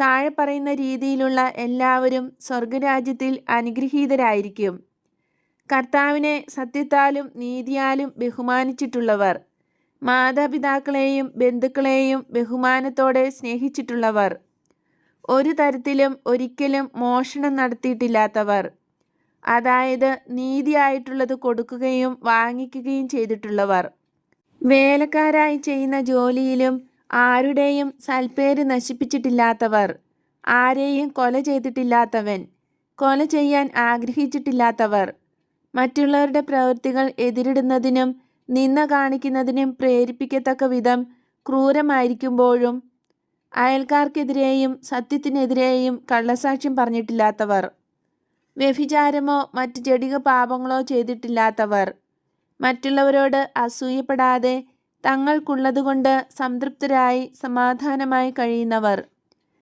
താഴെ പറയുന്ന രീതിയിലുള്ള എല്ലാവരും സ്വർഗരാജ്യത്തിൽ അനുഗ്രഹീതരായിരിക്കും. കർത്താവിനെ സത്യത്താലും നീതിയാലും ബഹുമാനിച്ചിട്ടുള്ളവർ മാതാപിതാക്കളെയും ബന്ധുക്കളെയും ബഹുമാനത്തോടെ സ്നേഹിച്ചിട്ടുള്ളവർ ഒരു തരത്തിലും ഒരിക്കലും മോഷണം നടത്തിയിട്ടില്ലാത്തവർ അതായത് നീതിയായിട്ടുള്ളത് കൊടുക്കുകയും വാങ്ങിക്കുകയും ചെയ്തിട്ടുള്ളവർ. വേലക്കാരായി ചെയ്യുന്ന ജോലിയിലും ആരുടെയും സൽപ്പേര് നശിപ്പിച്ചിട്ടില്ലാത്തവർ ആരെയും കൊല ചെയ്തിട്ടില്ലാത്തവൻ കൊല ചെയ്യാൻ ആഗ്രഹിച്ചിട്ടില്ലാത്തവർ മറ്റുള്ളവരുടെ പ്രവൃത്തികൾ എതിരിടുന്നതിനും നിന്ന കാണിക്കുന്നതിനും പ്രേരിപ്പിക്കത്തക്ക വിധം ക്രൂരമായിരിക്കുമ്പോഴും അയൽക്കാർക്കെതിരെയും സത്യത്തിനെതിരെയും കള്ളസാക്ഷ്യം പറഞ്ഞിട്ടില്ലാത്തവർ വ്യഭിചാരമോ മറ്റ് ജടിക പാപങ്ങളോ ചെയ്തിട്ടില്ലാത്തവർ മറ്റുള്ളവരോട് അസൂയപ്പെടാതെ തങ്ങൾക്കുള്ളതുകൊണ്ട് സംതൃപ്തരായി സമാധാനമായി കഴിയുന്നവർ.